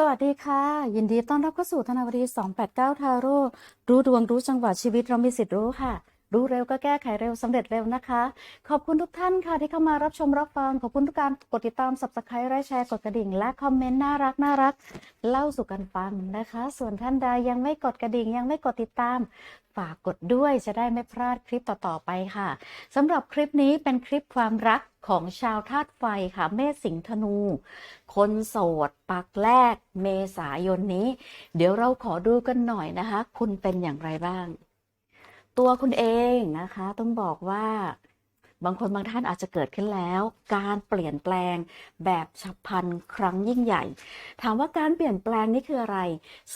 สวัสดีค่ะ ยินดีต้อนรับเข้าสู่ธนาวดี 289 ทาโร่รู้ดวงรู้จังหวะชีวิตเรามีสิทธิ์รู้ค่ะ รู้เร็วก็แก้ไขเร็วสำเร็จเร็วนะคะ ขอบคุณทุกท่านค่ะที่เข้ามารับชมรับฟัง ขอบคุณทุกการกดติดตาม subscribe และแชร์กดกระดิ่ง และคอมเมนต์น่ารักน่ารัก เล่าสู่กันฟังนะคะ ส่วนท่านใดยังไม่กดกระดิ่ง ยังไม่กดติดตาม ฝากกดด้วยจะได้ไม่พลาดคลิปต่อๆไปค่ะสำหรับคลิปนี้เป็นคลิปความรักของชาวธาตุไฟค่ะ เมษสิงธนู คนโสด ปักแรก เมษายนนี้ เดี๋ยวเราขอดูกันหน่อยนะคะ คุณเป็นอย่างไรบ้าง ตัวคุณเองนะคะ ต้องบอกว่าบางคนบางท่านอาจจะเกิดขึ้นแล้ว การเปลี่ยนแปลงแบบฉับพลันครั้งยิ่งใหญ่ ถามว่าการเปลี่ยนแปลงนี่คืออะไร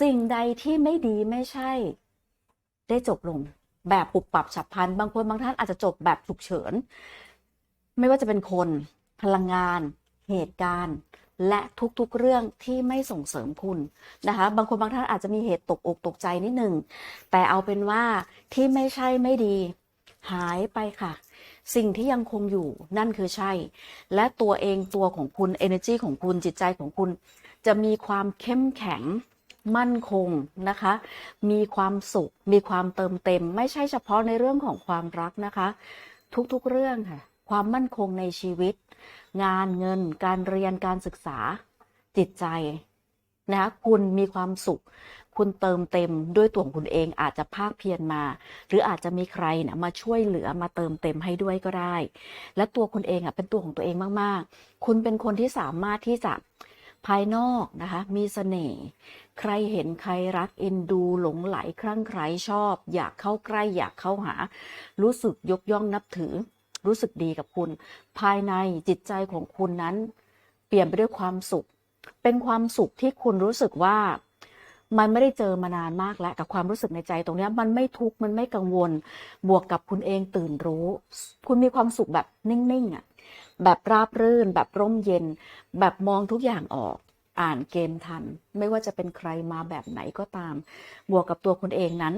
สิ่งใดที่ไม่ดีไม่ใช่ ได้จบลง แบบปุบปับฉับพลัน บางคนบางท่านอาจจะจบแบบฉุกเฉิน ไม่ว่าจะเป็นคน พลังงาน เหตุการณ์ และทุกๆเรื่องที่ไม่ส่งเสริมคุณนะคะ บางคนบางท่านอาจจะมีเหตุตกอกตกใจนิดหนึ่ง แต่เอาเป็นว่าที่ไม่ใช่ไม่ดี หายไปค่ะ สิ่งที่ยังคงอยู่นั่นคือใช่ และตัวเองตัวของคุณ energy ของคุณจิตใจของคุณ จะมีความเข้มแข็งมั่นคงนะคะ มีความสุข มีความเติมเต็ม ไม่ใช่เฉพาะในเรื่องของความรักนะคะ ทุกๆเรื่องค่ะ ความมั่นคงในชีวิต งานเงิน การเรียนการศึกษาจิตใจนะคะคุณมีความสุข คุณเติมเต็มด้วยตัวของคุณเองอาจจะภาคเพียรมา หรืออาจจะมีใครนะมาช่วยเหลือมาเติมเต็มให้ด้วยก็ได้ และตัวคุณเองอะเป็นตัวของตัวเองมากๆ คุณเป็นคนที่สามารถที่จะภายนอกนะคะมีเสน่ห์ใครเห็นใครรักเอ็นดูหลงไหลคลั่งไคล้ชอบ อยากเข้าใกล้อยากเข้าหา รู้สึกยกย่องนับถือ รู้สึกดีกับคุณ ภายในจิตใจของคุณนั้น เปลี่ยนไปด้วยความสุข เป็นความสุขที่คุณรู้สึกว่ามันไม่ได้เจอมานานมากแล้วกับความรู้สึกในใจตรงนี้มันไม่ทุกข์มันไม่กังวล บวกกับคุณเองตื่นรู้ คุณมีความสุขแบบนิ่งๆอะแบบราบรื่น แบบร่มเย็น แบบมองทุกอย่างออก อ่านเกมทัน ไม่ว่าจะเป็นใครมาแบบไหนก็ตาม บวกกับตัวคุณเองนั้น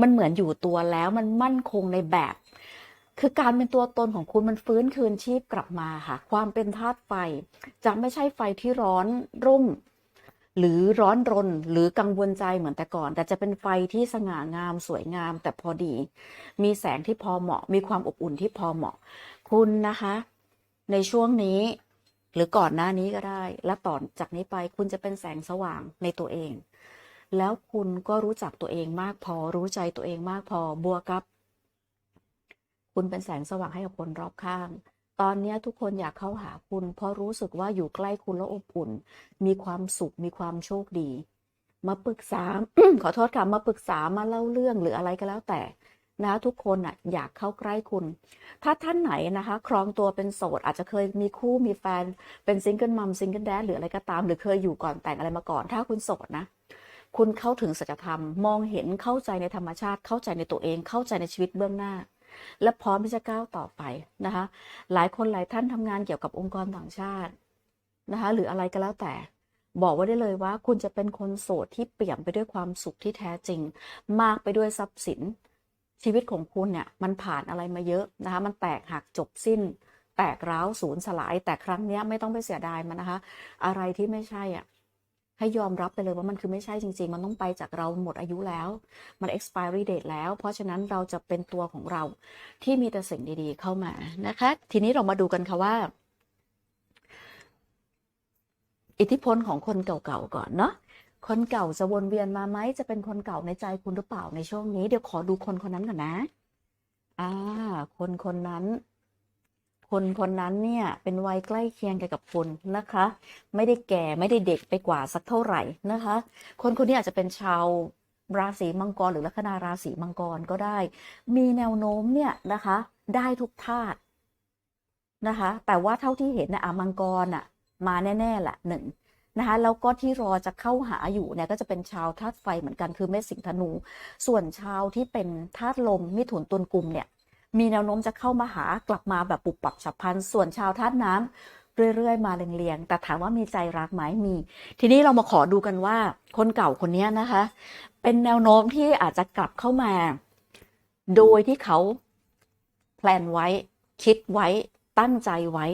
มันเหมือนอยู่ตัวแล้วมันมั่นคงในแบบ คือการเป็นตัวตนของคุณมันฟื้นคืนชีพกลับมาค่ะ ความเป็นธาตุไฟ จะไม่ใช่ไฟที่ร้อนรุ่ม หรือร้อนรนหรือกังวลใจเหมือนแต่ก่อน แต่จะเป็นไฟที่สง่างามสวยงาม แต่พอดี มีแสงที่พอเหมาะ มีความอบอุ่นที่พอเหมาะ คุณนะคะ ในช่วงนี้ หรือก่อนหน้านี้ก็ได้ และต่อจากนี้ไปคุณจะเป็นแสงสว่างในตัวเอง แล้วคุณก็รู้จักตัวเองมากพอรู้ใจตัวเองมากพอบวกกับ คุณเป็นแสงสว่างให้กับคนรอบข้าง ตอนนี้ทุกคนอยากเข้าหาคุณ เพราะรู้สึกว่าอยู่ใกล้คุณแล้วอบอุ่น มีความสุข มีความโชคดี มาปรึกษา ขอโทษค่ะ มาปรึกษา มาเล่าเรื่องหรืออะไรก็แล้วแต่นะทุกคนอะอยากเข้าใกล้คุณ ถ้าท่านไหนนะคะ ครองตัวเป็นโสดอาจจะเคยมีคู่มีแฟน เป็นซิงเกิลมัมซิงเกิลแดดหรืออะไรก็ตาม หรือเคยอยู่ก่อนแต่งอะไรมาก่อน ถ้าคุณโสดนะ คุณเข้าถึงสัจธรรม มองเห็นเข้าใจในธรรมชาติ เข้าใจในตัวเอง เข้าใจในชีวิตเบื้องหน้า และพร้อมที่จะก้าวต่อไปนะคะหลายคนหลายท่านทำงานเกี่ยวกับองค์กรต่างชาตินะคะหรืออะไรก็แล้วแต่บอกไว้ได้เลยว่าคุณจะเป็นคนโสดที่เปี่ยมไปด้วยความสุขที่แท้จริง มากไปด้วยทรัพย์สิน ชีวิตของคุณเนี่ยมันผ่านอะไรมาเยอะนะคะมันแตกหักจบสิ้น แตกร้าวสูญสลายแต่ครั้งนี้ไม่ต้องไปเสียดายมันนะคะ อะไรที่ไม่ใช่อะ ให้ยอมรับไปเลยว่ามันคือไม่ใช่จริง ๆ มันต้องไปจากเราหมดอายุแล้ว มัน expiry date แล้ว เพราะฉะนั้นเราจะเป็นตัวของเราที่มีแต่สิ่งดีๆเข้ามานะคะ ทีนี้เรามาดูกันค่ะว่า อิทธิพลของคนเก่าๆก่อนเนาะคนเก่าจะวนเวียนมาไหมจะเป็นคนเก่าในใจคุณหรือเปล่าในช่วงนี้ เดี๋ยวขอดูคนคนนั้นก่อนนะ อ่า คนคนนั้น คนคนนั้นเนี่ยเป็นวัยใกล้เคียงกันกับคุณนะคะ ไม่ได้แก่ไม่ได้เด็กไปกว่าสักเท่าไหร่นะคะ คนคนนี้อาจจะเป็นชาวราศีมังกรหรือลัคนาราศีมังกรก็ได้ มีแนวโน้มเนี่ยนะคะ ได้ทุกธาตุนะคะ แต่ว่าเท่าที่เห็นนะอะมังกรอะมาแน่ๆแหละหนึ่งนะคะแล้วก็ที่รอจะเข้าหาอยู่เนี่ยก็จะเป็นชาวธาตุไฟเหมือนกันคือเมษสิงห์ธนู ส่วนชาวที่เป็นธาตุลมมิถุนตุลกุมเนี่ย มีแนวโน้มจะเข้ามาหากลับมาแบบปุบปับฉับพลันส่วนชาวธาตุน้ำเรื่อยๆ มาเรียงๆแต่ถามว่ามีใจรักไหมมี ทีนี้เรามาขอดูกันว่า คนเก่าคนนี้นะคะ เป็นแนวโน้มที่อาจจะกลับเข้ามา โดยที่เขาแพลนไว้ คิดไว้ ตั้งใจไว้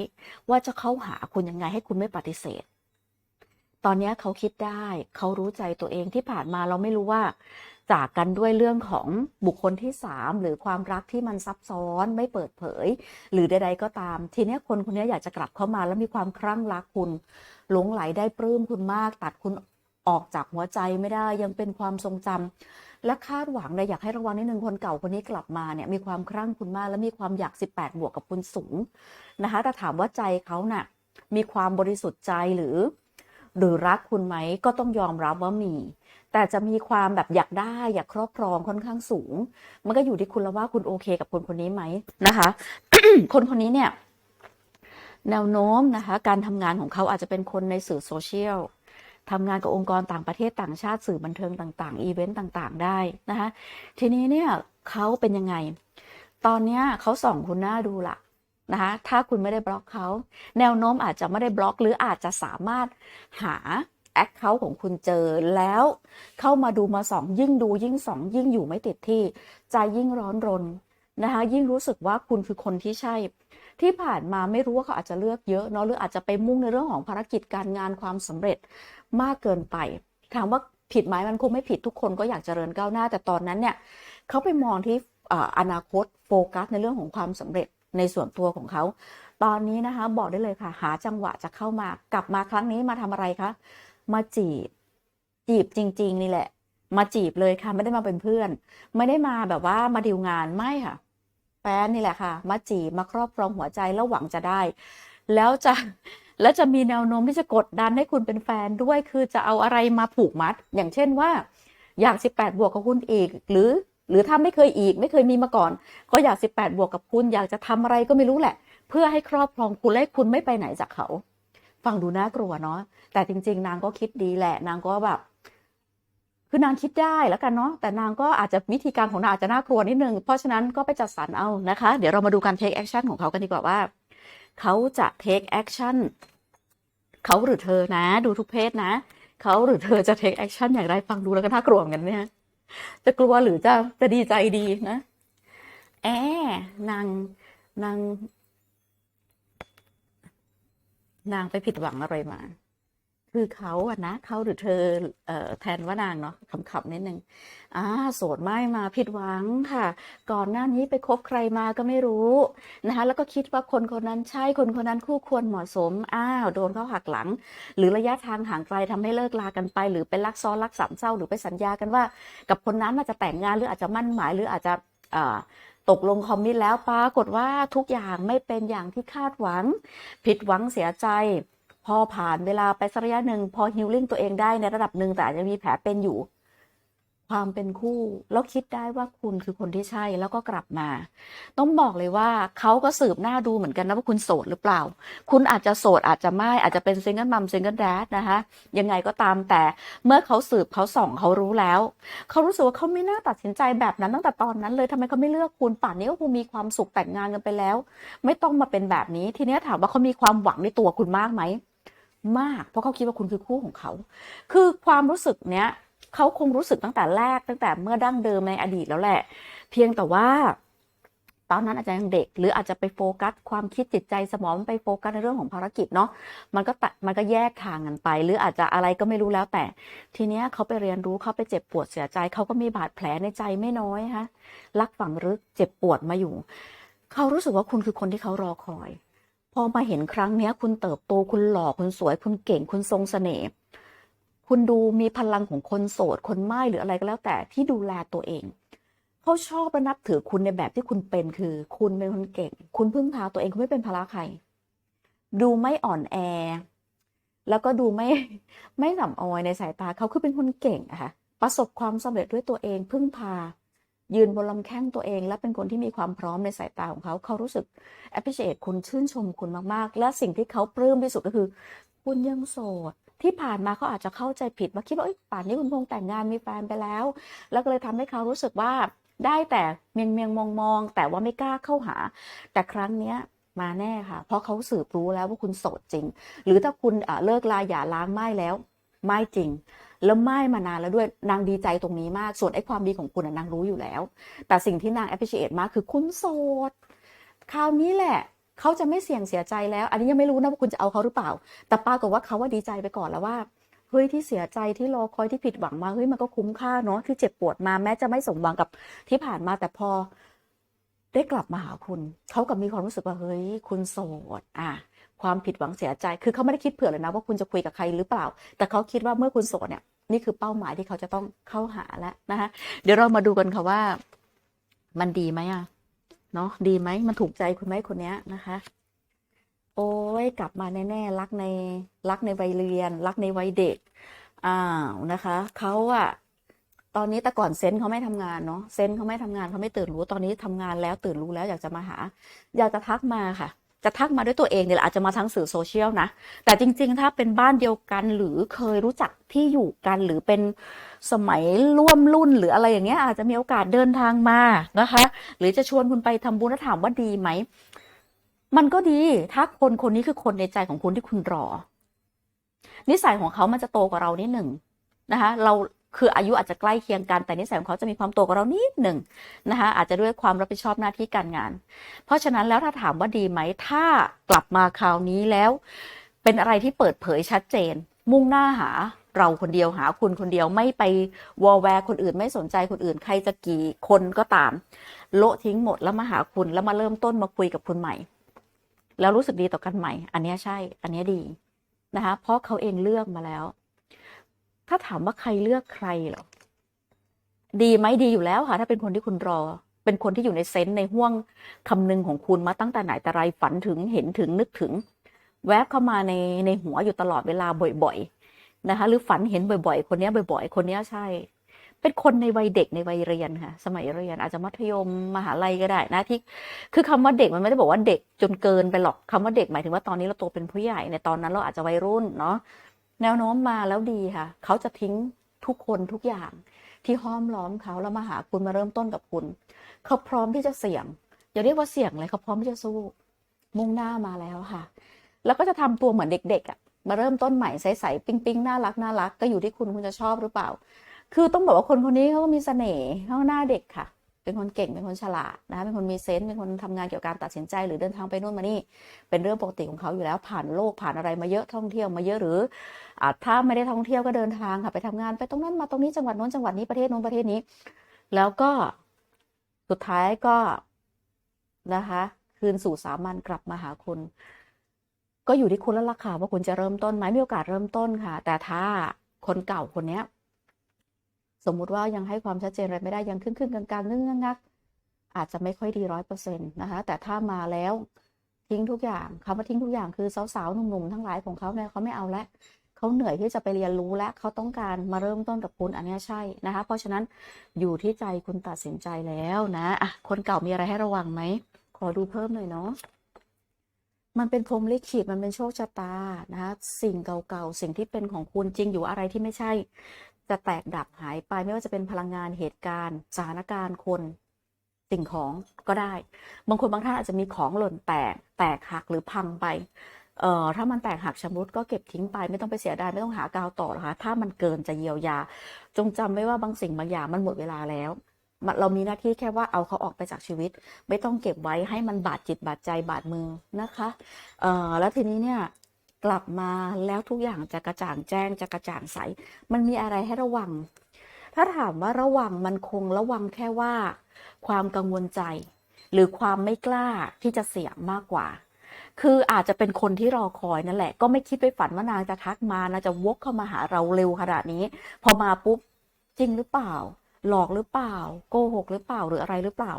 ว่าจะเข้าหาคุณยังไงให้คุณไม่ปฏิเสธตอนนี้เขาคิดได้ เขารู้ใจตัวเองที่ผ่านมาเราไม่รู้ว่า จากกันด้วยเรื่องของบุคคลที่สามหรือความรักที่มันซับซ้อนไม่เปิดเผย หรือใด ๆ ก็ตาม ทีนี้คนคนนี้อยากจะกลับเข้ามาแล้วมีความคลั่งรักคุณหลงไหลได้ปลื้มคุณมาก ตัดคุณออกจากหัวใจไม่ได้ยังเป็นความทรงจำและคาดหวังเลยอยากให้ระวังนิดนึงคนเก่าคนนี้กลับมาเนี่ยมีความคลั่งคุณมาก และมีความอยาก 18 บวกกับคุณสูงนะคะแต่ถามว่าใจเขาน่ะมีความบริสุทธิ์ใจหรือ หรือรักคุณไหมก็ต้องยอมรับว่ามี แต่จะมีความแบบอยากได้อยากครอบครองค่อนข้างสูง มันก็อยู่ที่คุณแล้วว่าคุณโอเคกับคนคนนี้ไหมนะคะ คนคนนี้เนี่ย แนวโน้มนะคะ การทำงานของเขาอาจจะเป็นคนในสื่อโซเชียลทำงานกับองค์กรต่างประเทศต่างชาติสื่อบันเทิงต่างๆ อีเวนต์ต่างๆ ได้นะคะทีนี้เนี่ยเขาเป็นยังไง ตอนนี้เขาส่องคุณหน้าดูละนะคะถ้าคุณไม่ได้บล็อกเขาแนวโน้มอาจจะไม่ได้บล็อก หรืออาจจะสามารถหา แอคเคาท์ของคุณเจอแล้ว เข้ามาดูมาสองยิ่งดูยิ่งสองยิ่งอยู่ไม่ติดที่ ใจยิ่งร้อนรนนะคะ ยิ่งรู้สึกว่าคุณคือคนที่ใช่ ที่ผ่านมาไม่รู้ว่าเขาอาจจะเลือกเยอะเนาะหรืออาจจะไปมุ่งในเรื่องของภารกิจการงานความสำเร็จมากเกินไปถามว่าผิดไหมมันคงไม่ผิดทุกคนก็อยากเจริญก้าวหน้า แต่ตอนนั้นเนี่ยเขาไปมองที่อ่าอนาคตโฟกัสในเรื่องของความสำเร็จในส่วนตัวของเขา ตอนนี้นะคะบอกได้เลยค่ะ หาจังหวะจะเข้ามากลับมาครั้งนี้มาทำอะไรคะ มาจีบ จีบจริง ๆ นี่แหละ มาจีบเลยค่ะ ไม่ได้มาเป็นเพื่อน ไม่ได้มาแบบว่ามาดีลงานไม่ค่ะ แฟนนี่แหละค่ะ มาจีบมาครอบครองหัวใจแล้วหวังจะได้ แล้วจะแล้วจะมีแนวโน้มที่จะกดดันให้คุณเป็นแฟนด้วย คือจะเอาอะไรมาผูกมัด อย่างเช่นว่า อยาก 18 บวกกับคุณอีก หรือ หรือถ้าไม่เคยอีก ไม่เคยมีมาก่อน ก็อยาก 18 บวกกับคุณ อยากจะทำอะไรก็ไม่รู้แหละ เพื่อให้ครอบครองคุณและคุณไม่ไปไหนจากเขา ฟังดูน่ากลัวเนาะแต่จริง ๆ นางก็คิดดีแหละ นางก็แบบ คือนางคิดได้แล้วกันเนาะแต่นางก็อาจจะวิธีการของนางอาจจะน่ากลัวนิดนึง เพราะฉะนั้นก็ไปจัดสรรเอานะคะ เดี๋ยวเรามาดูการ take action ของเขากันดีกว่าว่า เขาจะ take action เขาหรือเธอนะ ดูทุกเพศนะ เขาหรือเธอจะ take action อย่างไรฟังดูแล้วก็น่ากลัวเหมือนกันเนี่ยจะกลัวหรือจะจะดีใจดีนะแอนางนาง นางไปผิดหวังอะไรมา คือเขาอะนะเขาหรือเธอเอ่อแทนว่านางเนาะขำๆนิดนึงอ่าโสดไม่มาผิดหวังค่ะ ก่อนหน้านี้ไปคบใครมาก็ไม่รู้นะคะ แล้วก็คิดว่าคนคนนั้นใช่คนคนนั้นคู่ควรเหมาะสมอ้าวโดนเขาหักหลัง หรือระยะทางห่างไกลทำให้เลิกลากันไป หรือไปรักซ้อนรักสามเศร้าหรือไปสัญญากันว่า กับคนนั้นอาจจะแต่งงานหรืออาจจะมั่นหมายหรืออาจจะอ่า ตกลงคอมมิตแล้วปรากฏว่าทุกอย่างไม่เป็นอย่างที่คาดหวัง ผิดหวังเสียใจ พอผ่านเวลาไปสักระยะหนึ่งพอฮิลลิ่งตัวเองได้ในระดับหนึ่งแต่อาจจะมีแผลเป็นอยู่ ความเป็นคู่ แล้วคิดได้ว่าคุณคือคนที่ใช่แล้วก็กลับมา ต้องบอกเลยว่าเขาก็สืบหน้าดูเหมือนกันนะว่าคุณโสดหรือเปล่า คุณอาจจะโสดอาจจะไม่อาจจะเป็นซิงเกิลมัมซิงเกิลแดดนะคะยังไงก็ตามแต่เมื่อเขาสืบเขาส่องเขารู้แล้วเขารู้สึกว่าเขาไม่น่าตัดสินใจแบบนั้นตั้งแต่ตอนนั้นเลยทำไมเขาไม่เลือกคุณป่านนี้ก็คงมีความสุขแต่งงานกันไปแล้ว ไม่ต้องมาเป็นแบบนี้ ทีนี้ถามว่าเขามีความหวังในตัวคุณมากไหมมาก เพราะเขาคิดว่าคุณคือคู่ของเขา คือความรู้สึกเนี้ย เขาคงรู้สึกตั้งแต่แรกตั้งแต่เมื่อดั้งเดิมในอดีตแล้วแหละ เพียงแต่ว่าตอนนั้นอาจจะยังเด็ก หรืออาจจะไปโฟกัสความคิดจิตใจสมองไปโฟกัสในเรื่องของภารกิจเนาะมันก็ตัดมันก็แยกทางกันไป หรืออาจจะอะไรก็ไม่รู้แล้วแต่ ทีเนี้ยเขาไปเรียนรู้เขาไปเจ็บปวดเสียใจ เขาก็มีบาดแผลในใจไม่น้อยฮะรักฝังลึกเจ็บปวดมาอยู่ เขารู้สึกว่าคุณคือคนที่เขารอคอย พอมาเห็นครั้งเนี้ย คุณเติบโตคุณหล่อคุณสวย คุณเก่งคุณทรงเสน่ห์ คุณดูมีพลังของคนโสด คนไม่หรืออะไรก็แล้วแต่ที่ดูแลตัวเองเขาชอบและนับถือคุณในแบบที่คุณเป็นคือ คุณเป็นคนเก่ง คุณพึ่งพาตัวเองคุณไม่เป็นภาระใคร ดูไม่อ่อนแอ แล้วก็ดูไม่ไม่หน่ำออยในสายตาเขาคือเป็นคนเก่งอะค่ะประสบความสำเร็จด้วยตัวเองพึ่งพา ยืนบนลำแข้งตัวเอง และเป็นคนที่มีความพร้อมในสายตาของเขา เขารู้สึก appreciate คุณชื่นชมคุณมากๆ และสิ่งที่เขาปลื้มที่สุดก็คือ คุณยังโสด ที่ผ่านมาเขาอาจจะเข้าใจผิดว่าคิดว่าเอ้ยป่านนี้คุณคงแต่งงานมีแฟนไปแล้ว แล้วก็เลยทำให้เขารู้สึกว่าได้แต่เมียงเมียงมองมองๆแต่ว่าไม่กล้าเข้าหา แต่ครั้งเนี้ยมาแน่ค่ะ เพราะเขาสืบรู้แล้วว่าคุณโสดจริง หรือถ้าคุณเลิกลาอย่าล้างไม่แล้วไม่จริง แล้วไม่มานานแล้วด้วยนางดีใจตรงนี้มาก ส่วนไอ้ความดีของคุณนางรู้อยู่แล้ว แต่สิ่งที่นาง appreciate มากคือคุณโสดคราวนี้แหละ เขาจะไม่เสี่ยงเสียใจแล้ว อันนี้ยังไม่รู้นะว่าคุณจะเอาเขาหรือเปล่า แต่ปรากฏว่าเขาว่าดีใจไปก่อนแล้วว่าเฮ้ยที่เสียใจที่รอคอยที่ผิดหวังมาเฮ้ยมันก็คุ้มค่าเนาะที่เจ็บปวดมาแม้จะไม่สมหวังกับที่ผ่านมาแต่พอ ได้กลับมาหาคุณเขากับมีความรู้สึกว่าเฮ้ยคุณโสดอะความผิดหวังเสียใจ คือเขาไม่ได้คิดเผื่อเลยนะว่าคุณจะคุยกับใครหรือเปล่า แต่เขาคิดว่าเมื่อคุณโสดเนี่ยนี่คือเป้าหมายที่เขาจะต้องเข้าหาแล้วนะคะเดี๋ยวเรามาดูกันค่ะว่า มันดีไหมอะ เนาะดีไหมมันถูกใจคุณไหมคนเนี้ยนะคะ โอ้ยกลับมาแน่ๆรักในรักในวัยเรียน รักในวัยเด็กอ้าวนะคะเขาอะตอนนี้แต่ก่อนเซนเขาไม่ทำงานเนาะเซนเขาไม่ทำงานเขาไม่ตื่นรู้ตอนนี้ทำงานแล้วตื่นรู้แล้วอยากจะมาหา อยากจะทักมาค่ะ จะทักมาด้วยตัวเองเนี่ยแหละอาจจะมาทั้งสื่อโซเชียลนะ แต่จริงๆ ถ้าเป็นบ้านเดียวกันหรือเคยรู้จักที่อยู่กันหรือเป็นสมัยร่วมรุ่นหรืออะไรอย่างเงี้ยอาจจะมีโอกาสเดินทางมานะคะ หรือจะชวนคุณไปทำบุญแล้วถามว่าดีไหม มันก็ดีถ้าคนคนนี้คือคนในใจของคุณที่คุณรอ นิสัยของเขามันจะโตกว่าเรานิดหนึ่งนะคะ เรา คืออายุอาจจะใกล้เคียงกัน แต่นิสัยของเขาจะมีความโตกว่าเรานิดหนึ่งนะคะอาจจะด้วยความรับผิดชอบหน้าที่การงาน เพราะฉะนั้นแล้วถ้าถามว่าดีไหมถ้ากลับมาคราวนี้แล้ว เป็นอะไรที่เปิดเผยชัดเจน มุ่งหน้าหาเราคนเดียวหาคุณคนเดียวไม่ไปวอลแวร์คนอื่นไม่สนใจคนอื่น ใครจะกี่คนก็ตาม โละทิ้งหมดแล้วมาหาคุณแล้วมาเริ่มต้นมาคุยกับคุณใหม่ แล้วรู้สึกดีต่อกันใหม่ อันนี้ใช่ อันนี้ดีนะคะเพราะเขาเองเลือกมาแล้ว ถ้าถามว่าใครเลือกใครเหรอ ดีไหมดีอยู่แล้วค่ะ ถ้าเป็นคนที่คุณรอ เป็นคนที่อยู่ในเซนส์ในห่วงคำนึงของคุณมาตั้งแต่ไหนแต่ไรฝันถึงเห็นถึงนึกถึง แวบเข้ามาในในหัวอยู่ตลอดเวลาบ่อย ๆ นะคะ หรือฝันเห็นบ่อย ๆ คนนี้บ่อย ๆ คนนี้ใช่ เป็นคนในวัยเด็กในวัยเรียนค่ะ สมัยเรียนอาจจะมัธยมมหาลัยก็ได้นะที่ คือคำว่าเด็กมันไม่ได้บอกว่าเด็กจนเกินไปหรอกคำว่าเด็กหมายถึงว่าตอนนี้เราโตเป็นผู้ใหญ่ในตอนนั้นเราอาจจะวัยรุ่นเนาะ แนวโน้มมาแล้วดีค่ะ เขาจะทิ้งทุกคนทุกอย่างที่ห้อมล้อมเขาแล้วมาหาคุณมาเริ่มต้นกับคุณ เขาพร้อมที่จะเสี่ยง อย่าเรียกว่าเสี่ยงเลยเขาพร้อมที่จะสู้ มุ่งหน้ามาแล้วค่ะ แล้วก็จะทำตัวเหมือนเด็กๆอะมาเริ่มต้นใหม่ใสๆปิ๊งๆน่ารักน่ารักก็อยู่ที่คุณคุณจะชอบหรือเปล่า คือต้องบอกว่าคนคนนี้เขาก็มีเสน่ห์เขาหน้าเด็กค่ะ เป็นคนเก่งเป็นคนฉลาดนะคะเป็นคนมีเซนส์เป็นคนทำงานเกี่ยวกับการตัดสินใจหรือเดินทางไปนู่นมานี่ เป็นเรื่องปกติของเขาอยู่แล้วผ่านโลกผ่านอะไรมาเยอะท่องเที่ยวมาเยอะหรืออถ้าไม่ได้ท่องเที่ยวก็เดินทางค่ะไปทำงานไปตรงนั้นมาตรงนี้จังหวัดโน้นจังหวัดนี้ประเทศโน้นประเทศนี้ แล้วก็สุดท้ายก็นะคะ คืนสู่สามัญกลับมาหาคุณ ก็อยู่ที่คุณแล้วล่ะค่ะว่าคุณจะเริ่มต้นไหมมีโอกาสเริ่มต้นค่ะ แต่ถ้าคนเก่าคนเนี้ย สมมุติว่ายังให้ความชัดเจนอะไรไม่ได้ยังครึ่งครึ่งกลางกลางงึ่งงักอาจจะไม่ค่อยดีร้อยเปอร์เซ็นต์นะคะแต่ถ้ามาแล้วทิ้งทุกอย่างคำว่าทิ้งทุกอย่างคือสาวๆหนุ่มๆทั้งหลายของเขาเนี่ยเขาไม่เอาแล้วเขาเหนื่อยที่จะไปเรียนรู้และเขาต้องการมาเริ่มต้นกับคุณอันนี้ใช่นะคะ เพราะฉะนั้นอยู่ที่ใจคุณตัดสินใจแล้วนะอะคนเก่ามีอะไรให้ระวังไหมขอดูเพิ่มหน่อยเนาะมันเป็นพรมลิขิตมันเป็นโชคชะตานะคะสิ่งเก่าๆสิ่งที่เป็นของคุณจริงอยู่อะไรที่ไม่ใช่ จะแตกดับหายไปไม่ว่าจะเป็นพลังงานเหตุการณ์สถานการณ์คนสิ่งของก็ได้ บางคนบางท่านอาจจะมีของหล่นแตกแตกหักหรือพังไปเอ่อถ้ามันแตกหักชำรุดก็เก็บทิ้งไปไม่ต้องไปเสียดายไม่ต้องหากาวต่อนะคะถ้ามันเกินจะเยียวยา จงจำไว้ว่าบางสิ่งบางอย่างมันหมดเวลาแล้วเรามีหน้าที่แค่ว่าเอาเขาออกไปจากชีวิต ไม่ต้องเก็บไว้ให้มันบาดจิตบาดใจบาดมือนะคะเอ่อแล้วทีนี้เนี่ย กลับมาแล้วทุกอย่างจะกระจ่างแจ้งจะกระจ่างใส มันมีอะไรให้ระวัง ถ้าถามว่าระวังมันคงระวังแค่ว่า ความกังวลใจ หรือความไม่กล้าที่จะเสี่ยงมากกว่า คืออาจจะเป็นคนที่รอคอยนั่นแหละ ก็ไม่คิดไปฝันว่านางจะทักมานางจะวกเข้ามาหาเราเร็วขนาดนี้ พอมาปุ๊บจริงหรือเปล่า หลอกหรือเปล่า โกหกหรือเปล่าหรืออะไรหรือเปล่า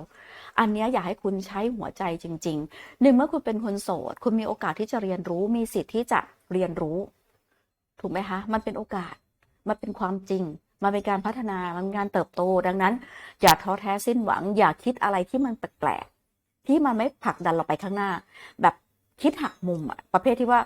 อันนี้อยากให้คุณใช้หัวใจจริงๆ หนึ่งเมื่อคุณเป็นคนโสด คุณมีโอกาสที่จะเรียนรู้ มีสิทธิ์ที่จะเรียนรู้ ถูกไหมคะ มันเป็นโอกาส มันเป็นความจริง มันเป็นการพัฒนา มันเป็นการเติบโต ดังนั้น อย่าท้อแท้สิ้นหวัง อย่าคิดอะไรที่มันแปลกๆ ที่มันไม่ผลักดันเราไปข้างหน้า แบบคิดหักมุมอะประเภทที่ว่า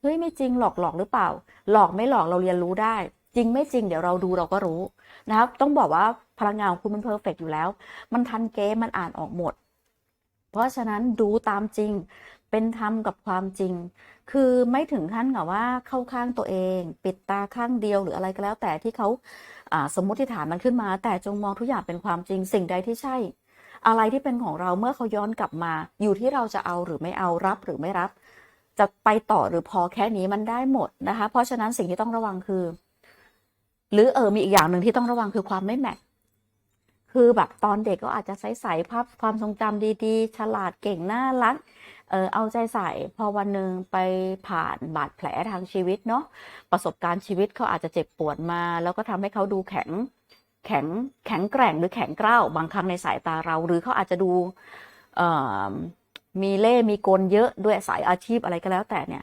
เฮ้ยไม่จริงหลอกหลอกหรือเปล่า หลอกไม่หลอกเราเรียนรู้ได้ จริงไม่จริงเดี๋ยวเราดูเราก็รู้นะครับต้องบอกว่าพลังงานของคุณมันเพอร์เฟกอยู่แล้ว มันทันเกมมันอ่านออกหมด เพราะฉะนั้นดูตามจริงเป็นธรรมกับความจริง คือไม่ถึงขั้นกับว่าเข้าข้างตัวเอง ปิดตาข้างเดียวหรืออะไรก็แล้ว แต่ที่เขาสมมติฐานมันขึ้นมา แต่จงมองทุกอย่างเป็นความจริง สิ่งใดที่ใช่ อะไรที่เป็นของเราเมื่อเขาย้อนกลับมา อยู่ที่เราจะเอาหรือไม่เอารับหรือไม่รับ จะไปต่อหรือพอแค่นี้มันได้หมดนะคะ เพราะฉะนั้นสิ่งที่ต้องระวังคือ หรือเออมีอีกอย่างหนึ่งที่ต้องระวังคือความไม่แมทคือแบบตอนเด็กก็อาจจะใสๆภาพความทรงจำดีๆ ฉลาดเก่งน่ารักเออเอาใจใส่พอวันหนึ่งไปผ่านบาดแผลทางชีวิตเนาะประสบการณ์ชีวิตเขาอาจจะเจ็บปวดมา แล้วก็ทำให้เขาดูแข็งแข็งแข็งแกร่งหรือแข็งกร้าวบางครั้งในสายตาเรา หรือเขาอาจจะดูเอ่อ มีเล่มีกลเยอะด้วยสายอาชีพอะไรก็แล้วแต่เนี่ย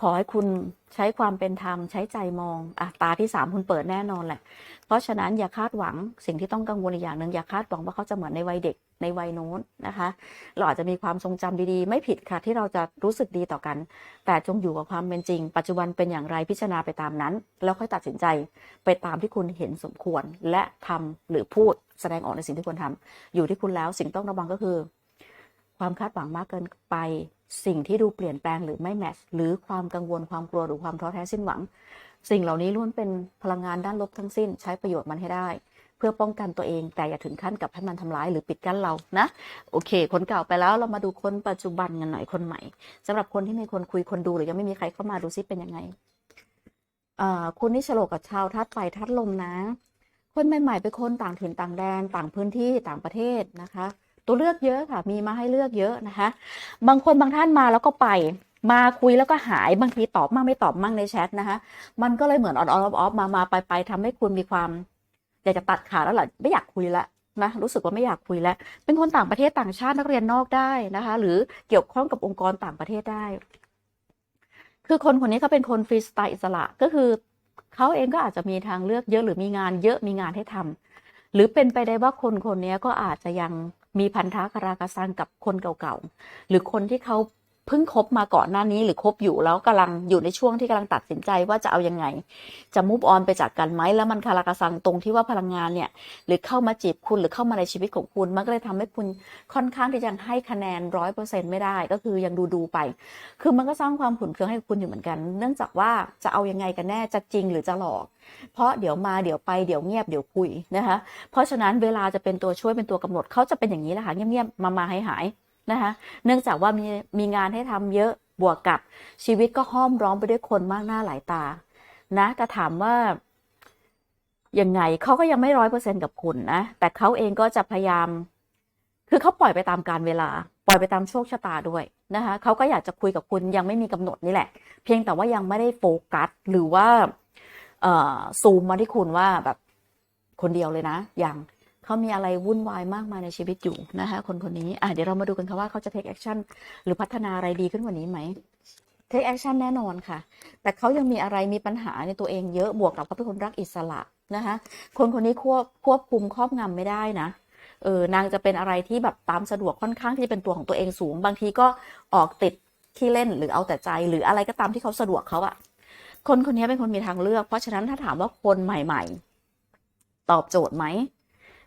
ขอให้คุณใช้ความเป็นธรรมใช้ใจมองอะตาที่สามคุณเปิดแน่นอนแหละ เพราะฉะนั้นอย่าคาดหวังสิ่งที่ต้องกังวลอีกอย่างหนึ่งอย่าคาดหวังว่าเขาจะเหมือนในวัยเด็กในวัยโน้นนะคะ เราอาจจะมีความทรงจำดีๆ ไม่ผิดค่ะที่เราจะรู้สึกดีต่อกัน แต่จงอยู่กับความเป็นจริง ปัจจุบันเป็นอย่างไรพิจารณาไปตามนั้น แล้วค่อยตัดสินใจไปตามที่คุณเห็นสมควรและทำหรือพูดแสดงออกในสิ่งที่ควรทำอยู่ที่คุณแล้วสิ่งต้องระวังก็คือ ความคาดหวังมากเกินไป สิ่งที่ดูเปลี่ยนแปลงหรือไม่แมทช์หรือความกังวลความกลัวหรือความท้อแท้สิ้นหวัง สิ่งเหล่านี้ล้วนเป็นพลังงานด้านลบทั้งสิ้น ใช้ประโยชน์มันให้ได้ เพื่อป้องกันตัวเอง แต่อย่าถึงขั้นกับให้มันทำร้ายหรือปิดกั้นเรานะ โอเค คนเก่าไปแล้วเรามาดูคนปัจจุบันกันหน่อยคนใหม่สำหรับคนที่มีคนคุยคนดูหรือยังไม่มีใครเข้ามาดูซิเป็นยังไงอ่าคุณนี่ฉลกกับชาวทัดไฟทัดลมนะ คนใหม่ๆเป็นคนต่างถิ่นต่างแดนต่างพื้นที่ต่างประเทศนะคะ ตัวเลือกเยอะค่ะ มีมาให้เลือกเยอะนะคะ บางคนบางท่านมาแล้วก็ไป มาคุยแล้วก็หายบางทีตอบมั่งไม่ตอบมั่งในแชทนะคะ มันก็เลยเหมือนออนออฟออฟมามาไปไปทำให้คุณมีความอยากจะตัดขาดแล้วแหละไม่อยากคุยละนะรู้สึกว่าไม่อยากคุยแล้ว เป็นคนต่างประเทศต่างชาตินักเรียนนอกได้นะคะ หรือเกี่ยวข้องกับองค์กรต่างประเทศได้ คือคนคนนี้เขาเป็นคนฟรีสไตล์อิสระก็คือเขาเองก็อาจจะมีทางเลือกเยอะหรือมีงานเยอะมีงานให้ทำหรือเป็นไปได้ว่าคนคนนี้ก็อาจจะยัง มีพันธะคารากะซังกับคนเก่าๆ หรือคนที่เขา เพิ่งคบมาก่อนหน้านี้หรือคบอยู่แล้วกำลังอยู่ในช่วงที่กำลังตัดสินใจว่าจะเอายังไง จะมูฟออนไปจากกันไหมแล้วมันคารากะซังตรงที่ว่าพลังงานเนี่ย หรือเข้ามาจีบคุณหรือเข้ามาในชีวิตของคุณ มันก็เลยทำให้คุณค่อนข้างที่จะให้คะแนนร้อยเปอร์เซ็นไม่ได้ ก็คือยังดูดูๆไป คือมันก็สร้างความขุ่นเคืองให้คุณอยู่เหมือนกัน เนื่องจากว่าจะเอายังไงกันแน่จะจริงหรือจะหลอก เพราะเดี๋ยวมาเดี๋ยวไปเดี๋ยวเงียบเดี๋ยวคุยนะคะเพราะฉะนั้นเวลาจะเป็นตัวช่วยเป็นตัวกำหนดเขาจะเป็นอย่างนี้แหละค่ะเงียบๆมามาหายหาย นะคะ เนื่องจากว่ามีมีงานให้ทำเยอะบวกกับชีวิตก็ห้อมร้อมไปด้วยคนมากหน้าหลายตา นะแต่ถามว่ายังไงเขาก็ยังไม่ร้อยเปอร์เซ็นกับคุณนะ แต่เขาเองก็จะพยายาม คือเขาปล่อยไปตามการเวลา ปล่อยไปตามโชคชะตาด้วยนะคะเขาก็อยากจะคุยกับคุณยังไม่มีกำหนดนี่แหละ เพียงแต่ว่ายังไม่ได้โฟกัสหรือว่าซูมมาที่คุณว่าแบบคนเดียวเลยนะ ยัง เขามีอะไรวุ่นวายมากมายในชีวิตอยู่นะคะคนคนนี้อะเดี๋ยวเรามาดูกันค่ะว่าเขาจะ take action หรือพัฒนาอะไรดีขึ้นกว่านี้ไหม take action แน่นอนค่ะ แต่เขายังมีอะไรมีปัญหาในตัวเองเยอะบวกกับเขาเป็นคนรักอิสระนะคะคนคนนี้ควบควบคุมครอบงำไม่ได้นะเออนางจะเป็นอะไรที่แบบตามสะดวกค่อนข้างที่จะเป็นตัวของตัวเองสูง บางทีก็ออกติดขี้เล่นหรือเอาแต่ใจ หรืออะไรก็ตามที่เขาสะดวกเขาอะคนคนนี้เป็นคนมีทางเลือก เพราะฉะนั้นถ้าถามว่าคนใหม่ ๆ ตอบโจทย์ไหม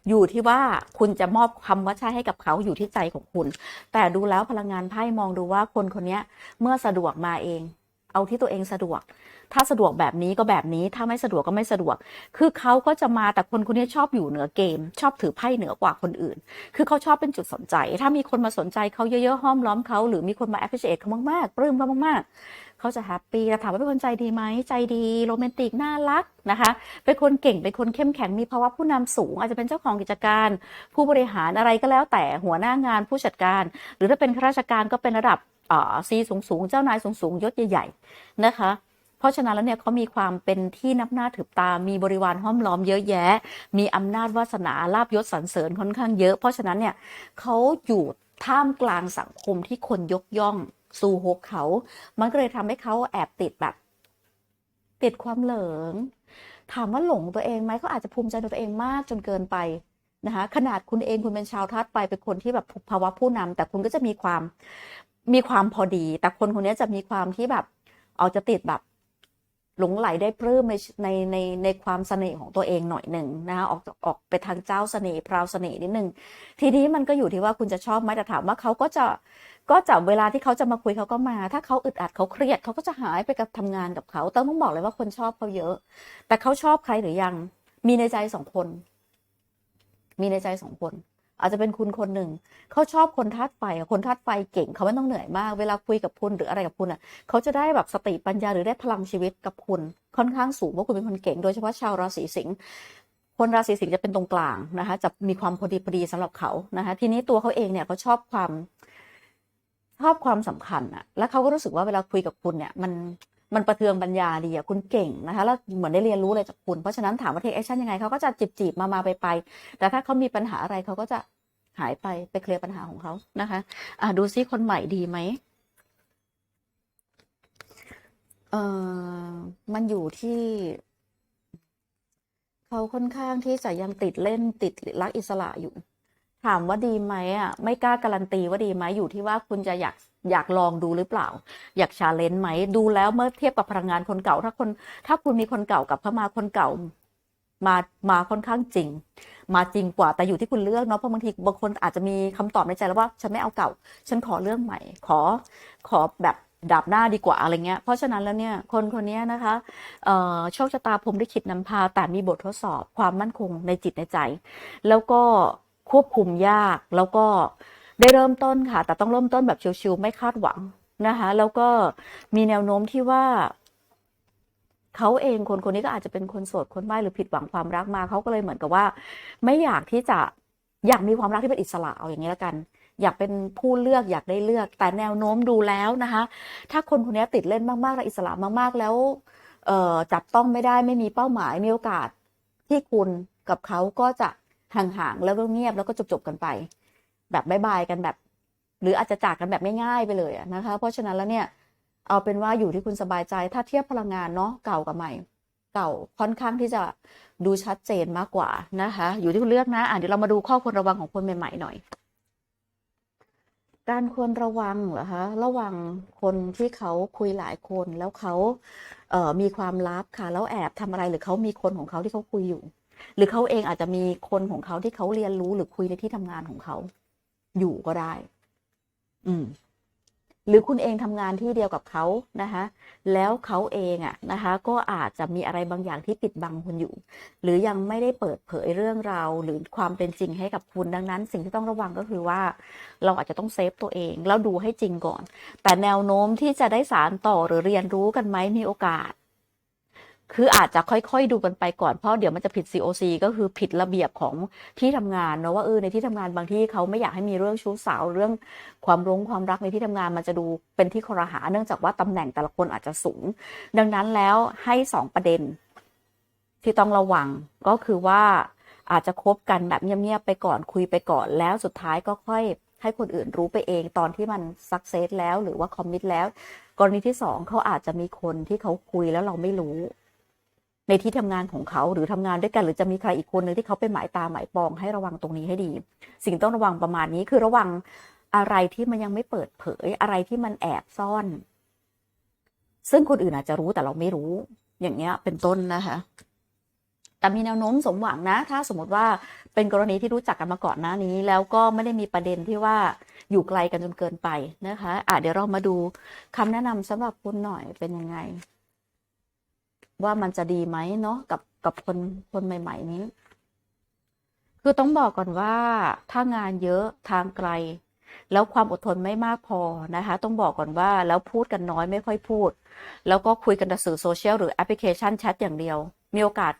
อยู่ที่ว่าคุณจะมอบคำว่าใช่ให้กับเขาอยู่ที่ใจของคุณ แต่ดูแล้วพลังงานไพ่มองดูว่าคนคนนี้เมื่อสะดวกมาเอง เอาที่ตัวเองสะดวก ถ้าสะดวกแบบนี้ก็แบบนี้ ถ้าไม่สะดวกก็ไม่สะดวก คือเขาก็จะมาแต่คนคนนี้ชอบอยู่เหนือเกม ชอบถือไพ่เหนือกว่าคนอื่น คือเขาชอบเป็นจุดสนใจ ถ้ามีคนมาสนใจเขาเยอะๆห้อมล้อมเขาหรือมีคนมา appreciate เขามากๆปลื้มเขามากๆ เขาจะแฮปปี้แต่ถามว่าเป็นคนใจดีไหมใจดีโรแมนติกน่ารักนะคะเป็นคนเก่งเป็นคนเข้มแข็งมีภาวะผู้นำสูง อาจจะเป็นเจ้าของกิจการ ผู้บริหารอะไรก็แล้วแต่หัวหน้างานผู้จัดการ หรือถ้าเป็นข้าราชการก็เป็นระดับอ่าซีสูงสูงเจ้านายสูงสูงยศใหญ่ๆนะคะเพราะฉะนั้นแล้วเนี่ยเขามีความเป็นที่นับหน้าถือตา มีบริวารห้อมล้อมเยอะแยะ มีอำนาจวาสนาลาบยศสรรเสริญค่อนข้างเยอะ เพราะฉะนั้นเนี่ยเขาอยู่ท่ามกลางสังคมที่คนยกย่องสู่หกเขา มันก็เลยทำให้เขาแอบติดแบบ ติดความเหลิง ถามว่าหลงตัวเองไหมเขาอาจจะภูมิใจในตัวเองมากจนเกินไปนะคะขนาดคุณเองคุณเป็นชาวทัดไปเป็นคนที่แบบภาวะผู้นำแต่คุณก็จะมีความมีความพอดี แต่คนคนนี้จะมีความที่แบบเอาจะติดแบบหลงไหลได้ปลื้มในในในในความเสน่ห์ของตัวเองหน่อยหนึ่งนะคะออกออกไปทางเจ้าเสน่ห์พราวเสน่ห์นิดหนึ่งทีนี้มันก็อยู่ที่ว่าคุณจะชอบไหมแต่ถามว่าเขาก็จะ ก็จะเวลาที่เขาจะมาคุยเขาก็มา ถ้าเขาอึดอัดเขาเครียดเขาก็จะหายไปกับทำงานกับเขาต้องต้องบอกเลยว่าคนชอบเขาเยอะ แต่เขาชอบใครหรือยัง มีในใจสองคน มีในใจสองคน อาจจะเป็นคุณคนหนึ่งเขาชอบคนธาตุไฟคนธาตุไฟเก่งเขาไม่ต้องเหนื่อยมาก เวลาคุยกับคุณหรืออะไรกับคุณอะเขาจะได้แบบสติปัญญาหรือได้พลังชีวิตกับคุณค่อนข้างสูงว่าคุณเป็นคนเก่ง โดยเฉพาะชาวราศีสิงห์คนราศีสิงห์จะเป็นตรงกลางนะคะ จะมีความพอดีพอดีสำหรับเขานะคะ ทีนี้ตัวเขาเองเนี่ยเขาชอบความ ชอบความสำคัญอะแล้วเขาก็รู้สึกว่าเวลาคุยกับคุณเนี่ยมันมันประเทืองปัญญาดีอะคุณเก่งนะคะแล้วเหมือนได้เรียนรู้อะไรจากคุณ เพราะฉะนั้นถามว่าเทคแอคชั่นยังไงเขาก็จะจีบจีบมามาไปไปแต่ถ้าเขามีปัญหาอะไรเขาก็จะหายไปไปเคลียร์ปัญหาของเขานะคะอะดูซิคนใหม่ดีไหมเอ่อมันอยู่ที่เขาค่อนข้างที่จะยังติดเล่นติดรักอิสระอยู่ ถามว่าดีไหมอะไม่กล้าการันตีว่าดีไหมอยู่ที่ว่าคุณจะอยากอยากลองดูหรือเปล่า อยากชาเลนจ์ไหมดูแล้วเมื่อเทียบกับพลังงานคนเก่า ถ้าคน ถ้าคุณมีคนเก่ากับเข้ามาคนเก่ามามาค่อนข้างจริง มาจริงกว่าแต่อยู่ที่คุณเลือกเนาะเพราะบางทีบางคนอาจจะมีคำตอบในใจแล้วว่าฉันไม่เอาเก่า ฉันขอเรื่องใหม่ ขอขอแบบดาบหน้าดีกว่าอะไรเงี้ย เพราะฉะนั้นแล้วเนี่ยคนคนนี้นะคะโชคชะตาผมได้คิดนำพาแต่มีบททดสอบความมั่นคงในจิตในใจ แล้วก็ ควบคุมยาก แล้วก็ได้เริ่มต้นค่ะ แต่ต้องเริ่มต้นแบบชิวๆไม่คาดหวังนะคะ แล้วก็มีแนวโน้มที่ว่าเขาเองคนคนนี้ก็อาจจะเป็นคนโสดคนไม่หรือผิดหวังความรักมาเขาก็เลยเหมือนกับว่า ไม่อยากที่จะอยากมีความรักที่เป็นอิสระเอาอย่างนี้แล้วกัน อยากเป็นผู้เลือกอยากได้เลือก แต่แนวโน้มดูแล้วนะคะ ถ้าคนคนนี้ติดเล่นมากๆและอิสระมากๆแล้วจับต้องไม่ได้ไม่มีเป้าหมายมีโอกาสที่คุณกับเขาก็จะ ห่างๆแล้วก็เงียบแล้วก็จบๆกันไป แบบบายบายกันแบบ หรืออาจจะจากกันแบบง่ายๆไปเลยนะคะ เพราะฉะนั้นแล้วเนี่ยเอาเป็นว่าอยู่ที่คุณสบายใจถ้าเทียบพลังงานเนาะเก่ากับใหม่ เก่าค่อนข้างที่จะดูชัดเจนมากกว่านะคะ อยู่ที่คุณเลือกนะอะเดี๋ยวเรามาดูข้อควรระวังของคนใหม่ๆหน่อย การควรระวังเหรอคะระวังคนที่เขาคุยหลายคนแล้วเขาเมีความลับค่ะแล้วแอบทำอะไรหรือเขามีคนของเขาที่เขาคุยอยู่ หรือเขาเองอาจจะมีคนของเขาที่เขาเรียนรู้หรือคุยในที่ทำงานของเขา อยู่ก็ได้ อืม หรือคุณเองทำงานที่เดียวกับเขานะคะ แล้วเขาเองอะนะคะ ก็อาจจะมีอะไรบางอย่างที่ปิดบังคุณอยู่ หรือยังไม่ได้เปิดเผยเรื่องราวหรือความเป็นจริงให้กับคุณดังนั้น สิ่งที่ต้องระวังก็คือว่า เราอาจจะต้องเซฟตัวเอง แล้วดูให้จริงก่อน แต่แนวโน้มที่จะได้สารต่อหรือเรียนรู้กันไหมมีโอกาส คืออาจจะค่อยๆดูกันไปก่อนเพราะเดี๋ยวมันจะผิด COC ก็คือผิดระเบียบของที่ทำงานเนอะว่าเออในที่ทำงานบางที่เขาไม่อยากให้มีเรื่องชู้สาวเรื่องความรุ้งความรักในที่ทำงานมันจะดูเป็นที่คอรหา เนื่องจากว่าตำแหน่งแต่ละคนอาจจะสูง ดังนั้นแล้วให้สองประเด็น ที่ต้องระวังก็คือว่าอาจจะคบกันแบบเงียบๆไปก่อนคุยไปก่อนแล้วสุดท้ายก็ค่อยให้คนอื่นรู้ไปเองตอนที่มันสักเซสแล้วหรือว่าคอมมิตแล้ว กรณีที่สองเขาอาจจะมีคนที่เขาคุยแล้วเราไม่รู้ ในที่ทำงานของเขาหรือทำงานด้วยกัน หรือจะมีใครอีกคนหนึ่งที่เขาเป็นหมายตาหมายปองให้ระวังตรงนี้ให้ดี สิ่งต้องระวังประมาณนี้คือระวังอะไรที่มันยังไม่เปิดเผยอะไรที่มันแอบซ่อน ซึ่งคนอื่นอาจจะรู้แต่เราไม่รู้ อย่างเงี้ย เป็นต้นนะคะแต่มีแนวโน้มสมหวังนะ ถ้าสมมติว่าเป็นกรณีที่รู้จักกันมาก่อนหน้านี้ แล้วก็ไม่ได้มีประเด็นที่ว่าอยู่ไกลกันจนเกินไปนะคะอะเดี๋ยวเรามาดูคำแนะนำสำหรับคุณหน่อยเป็นยังไง ว่ามันจะดีไหมเนาะกับกับคนคนใหม่ ๆ นี้ คือต้องบอกก่อนว่าถ้างานเยอะทางไกล แล้วความอดทนไม่มากพอนะคะ ต้องบอกก่อนว่าแล้วพูดกันน้อยไม่ค่อยพูด แล้วก็คุยกันแต่สื่อโซเชียลหรือแอปพลิเคชันแชทอย่างเดียว มีโอกาส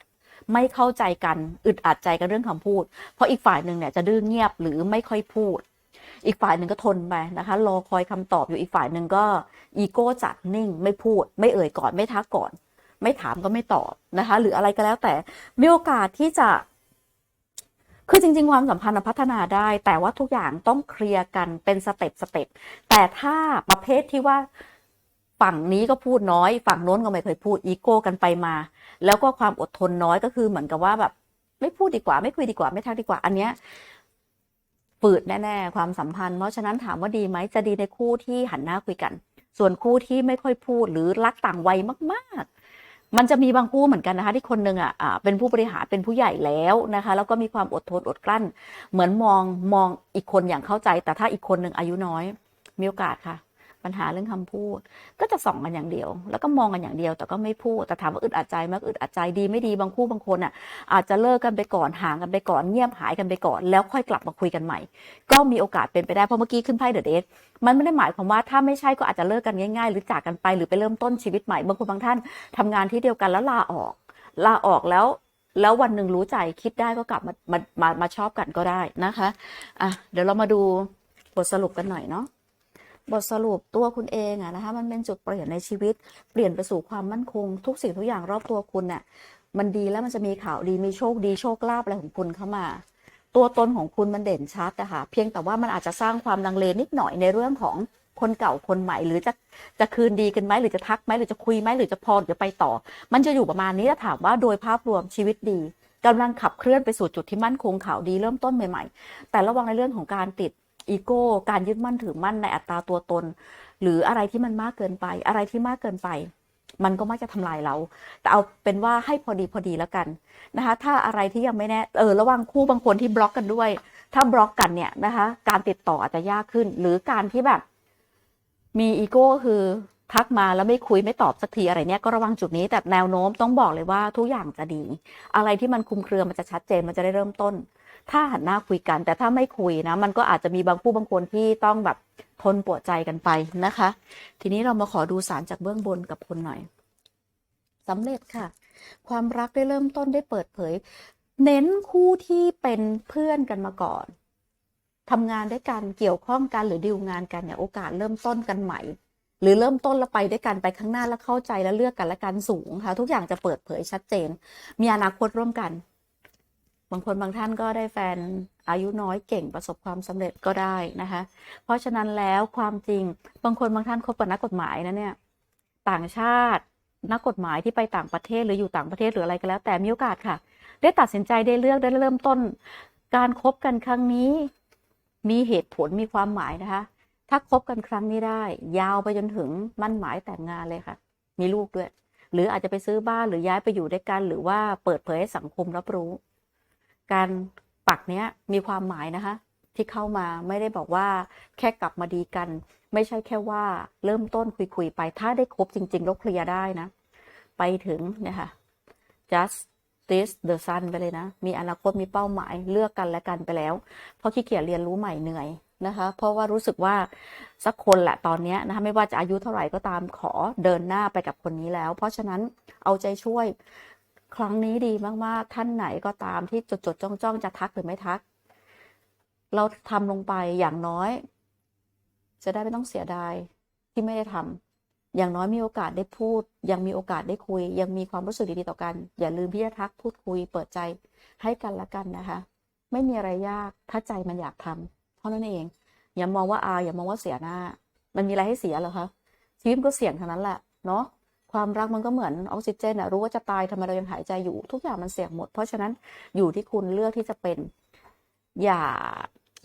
ไม่เข้าใจกันอึดอัดใจกันเรื่องคำพูด เพราะอีกฝ่ายหนึ่งเนี่ยจะดื้อเงียบหรือไม่ค่อยพูด อีกฝ่ายหนึ่งก็ทนไปนะคะ รอคอยคำตอบอยู่อีกฝ่ายหนึ่งก็อีโก้จัดนิ่ง ไม่พูด ไม่เอ่ยก่อนไม่ทักก่อน ไม่ถามก็ไม่ตอบนะคะ หรืออะไรก็แล้วแต่มีโอกาสที่จะ คือจริง ๆ ความสัมพันธ์พัฒนาได้ แต่ว่าทุกอย่างต้องเคลียร์กันเป็นสเต็ปสเต็ปแต่ถ้าประเภทที่ว่าฝั่งนี้ก็พูดน้อย ฝั่งโน้นก็ไม่เคยพูดอีโก้กันไปมา แล้วก็ความอดทนน้อยก็คือเหมือนกับว่าแบบ ไม่พูดดีกว่า ไม่คุยดีกว่า ไม่ทักดีกว่าอันเนี้ยฝืดแน่ๆความสัมพันธ์ เพราะฉะนั้นถามว่าดีไหมจะดีในคู่ที่หันหน้าคุยกัน ส่วนคู่ที่ไม่ค่อยพูดหรือรักต่างวัยมากๆ มันจะมีบางคู่เหมือนกันนะคะ ที่คนหนึ่งอะเป็นผู้บริหารเป็นผู้ใหญ่แล้วนะคะ แล้วก็มีความอดทนอดกลั้น เหมือนมองมองอีกคนอย่างเข้าใจ แต่ถ้าอีกคนหนึ่งอายุน้อยมีโอกาสค่ะ ปัญหาเรื่องคำพูด ก็จะส่องกันอย่างเดียว แล้วก็มองกันอย่างเดียวแต่ก็ไม่พูดแต่ถามว่าอึดอัดใจไหมก็อึดอัดใจดีไม่ดีบางคู่บางคนอะอาจจะเลิกกันไปก่อนห่างกันไปก่อนเงียบหายกันไปก่อน แล้วค่อยกลับมาคุยกันใหม่ ก็มีโอกาสเป็นไปได้เพราะเมื่อกี้ขึ้นไพ่เดอะเดทมันไม่ได้หมายความว่าถ้าไม่ใช่ก็อาจจะเลิกกันง่ายๆ หรือจากกันไปหรือไปเริ่มต้นชีวิตใหม่บางคนบางท่านทำงานที่เดียวกันแล้วลาออกลาออกแล้วแล้ววันหนึ่งรู้ใจคิดได้ก็กลับมามามามาชอบกันก็ได้นะคะ อะเดี๋ยวเรามาดูบทสรุปกันหน่อยเนาะ บทสรุปตัวคุณเองอะนะคะมันเป็นจุดเปลี่ยนในชีวิต เปลี่ยนไปสู่ความมั่นคง ทุกสิ่งทุกอย่างรอบตัวคุณเนี่ยมันดีแล้วมันจะมีข่าวดีมีโชคดีโชคลาภอะไรของคุณเข้ามา ตัวตนของคุณมันเด่นชัดอะค่ะเพียงแต่ว่ามันอาจจะสร้างความลังเลนิดหน่อยในเรื่องของคนเก่าคนใหม่หรือจะจะคืนดีกันไหมหรือจะทักไหมหรือจะคุยไหมหรือจะพอหรือจะไปต่อ มันจะอยู่ประมาณนี้ถ้าถามว่าโดยภาพรวมชีวิตดีกำลังขับเคลื่อนไปสู่จุดที่มั่นคงข่าวดีเริ่มต้นใหม่ ๆ แต่ระวังในเรื่องของการติด อีโก้การยึดมั่นถือมั่นในอัตราตัวตน หรืออะไรที่มันมากเกินไป อะไรที่มากเกินไป มันก็มักจะทำลายเรา แต่เอาเป็นว่าให้พอดีพอดีแล้วกันนะคะ ถ้าอะไรที่ยังไม่แน่เออระวังคู่บางคนที่บล็อกกันด้วย ถ้าบล็อกกันเนี่ยนะคะ การติดต่ออาจจะยากขึ้น หรือการที่แบบ มีอีโก้คือทักมาแล้วไม่คุยไม่ตอบสักทีอะไรเนี่ยก็ระวังจุดนี้แต่แนวโน้มต้องบอกเลยว่าทุกอย่างจะดี อะไรที่มันคุมเครือมันจะชัดเจนมันจะได้เริ่มต้น ถ้าหันหน้าคุยกัน แต่ถ้าไม่คุยนะ มันก็อาจจะมีบางผู้บางคนที่ต้องแบบทนปวดใจกันไปนะคะ ทีนี้เรามาขอดูสารจากเบื้องบนกับคนหน่อยสำเร็จค่ะ ความรักได้เริ่มต้นได้เปิดเผย เน้นคู่ที่เป็นเพื่อนกันมาก่อนทำงานด้วยกันเกี่ยวข้องกันหรือดีลงานกันเนี่ยโอกาสเริ่มต้นกันใหม่ หรือเริ่มต้นแล้วไปด้วยกันไปข้างหน้าแล้วเข้าใจแล้วเลือกกันและกันสูงค่ะ ทุกอย่างจะเปิดเผยชัดเจน มีอนาคตร่วมกัน บางคนบางท่านก็ได้แฟนอายุน้อยเก่งประสบความสำเร็จก็ได้นะคะ เพราะฉะนั้นแล้วความจริงบางคนบางท่านคบกับนักกฎหมายนะเนี่ยต่างชาตินักกฎหมายที่ไปต่างประเทศหรืออยู่ต่างประเทศหรืออะไรก็แล้ว แต่มีโอกาสค่ะ ได้ตัดสินใจได้เลือกได้เริ่มต้น การคบกันครั้งนี้ มีเหตุผลมีความหมายนะคะ ถ้าคบกันครั้งนี้ได้ ยาวไปจนถึงมั่นหมายแต่งงานเลยค่ะ มีลูกด้วย หรืออาจจะไปซื้อบ้านหรือย้ายไปอยู่ด้วยกัน หรือว่าเปิดเผยให้สังคมรับรู้ การปักเนี้ยมีความหมายนะคะ ที่เข้ามาไม่ได้บอกว่าแค่กลับมาดีกัน ไม่ใช่แค่ว่าเริ่มต้นคุยๆไป ถ้าได้คบจริงๆแล้วเคลียร์ได้นะ ไปถึงเนี่ยค่ะ just this the sun ไปเลยนะ มีอนาคตมีเป้าหมายเลือกกันและกันไปแล้ว เพราะขี้เกียจเรียนรู้ใหม่เหนื่อยนะคะ เพราะว่ารู้สึกว่าสักคนแหละตอนนี้นะคะไม่ว่าจะอายุเท่าไหร่ก็ตามขอเดินหน้าไปกับคนนี้แล้ว เพราะฉะนั้นเอาใจช่วย ครั้งนี้ดีมากๆ ท่านไหนก็ตามที่จดจดจ้องจ้องจะทักหรือไม่ทัก เราทำลงไปอย่างน้อย จะได้ไม่ต้องเสียดายที่ไม่ได้ทำอย่างน้อยมีโอกาสได้พูด ยังมีโอกาสได้คุย ยังมีความรู้สึกดีๆต่อกัน อย่าลืมที่จะทักพูดคุย เปิดใจให้กันละกันนะคะ ไม่มีอะไรยากถ้าใจมันอยากทำเท่านั้นเอง อย่ามองว่าอายอย่ามองว่าเสียหน้า มันมีอะไรให้เสียหรอคะชีวิตก็เสี่ยงเทั้งนั้นแหละเนาะ ความรักมันก็เหมือนออกซิเจนอะรู้ว่าจะตายทำไมเรายังหายใจอยู่ ทุกอย่างมันเสี่ยงหมด เพราะฉะนั้นอยู่ที่คุณเลือกที่จะเป็น อย่า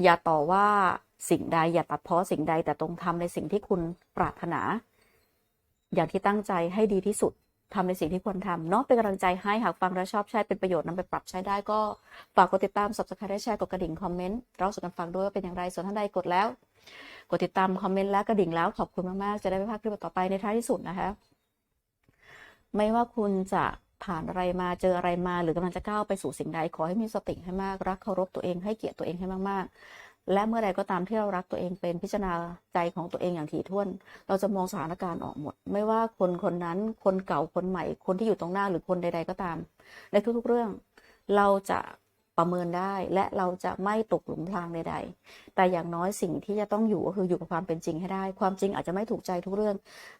อย่าต่อว่าสิ่งใด อย่าตัดเพ้อสิ่งใดแต่ตรงทำในสิ่งที่คุณปรารถนา อย่างที่ตั้งใจให้ดีที่สุดทำในสิ่งที่ควรทำเนาะเป็นกำลังใจให้หากฟังแล้วชอบใช้เป็นประโยชน์นำไปปรับใช้ได้ก็ฝากกดติดตาม subscribe และแชร์กดกระดิ่งคอมเมนต์เราสู่กันฟังด้วยว่าเป็นอย่างไรส่วนท่านใดกดแล้ว กดติดตามคอมเมนต์และกระดิ่งแล้วขอบคุณมากๆจะได้ไม่พลาดคลิปต่อไปในท้ายที่สุดนะคะ ไม่ว่าคุณจะผ่านอะไรมาเจออะไรมา หรือกำลังจะก้าวไปสู่สิ่งใดขอให้มีสติให้มากรักเคารพตัวเองให้เกียรติตัวเองให้มากๆ และเมื่อใดก็ตามที่เรารักตัวเองเป็นพิจารณาใจของตัวเองอย่างถี่ถ้วน เราจะมองสถานการณ์ออกหมด ไม่ว่าคนคนนั้นคนเก่าคนใหม่ คนที่อยู่ตรงหน้าหรือคนใด ๆ ก็ตาม ในทุกๆเรื่องเราจะประเมินได้และเราจะไม่ตกหลุมพรางใด ๆ แต่อย่างน้อยสิ่งที่จะต้องอยู่ก็คืออยู่กับความเป็นจริงให้ได้ ความจริงอาจจะไม่ถูกใจทุกเรื่อง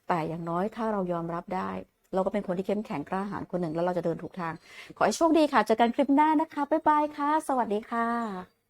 แต่อย่างน้อยถ้าเรายอมรับได้ เราก็เป็นคนที่เข้มแข็งกล้าหาญคนหนึ่งแล้วเราจะเดินถูกทาง ขอให้โชคดีค่ะ เจอกันคลิปหน้านะคะ บ๊ายบายค่ะ สวัสดีค่ะ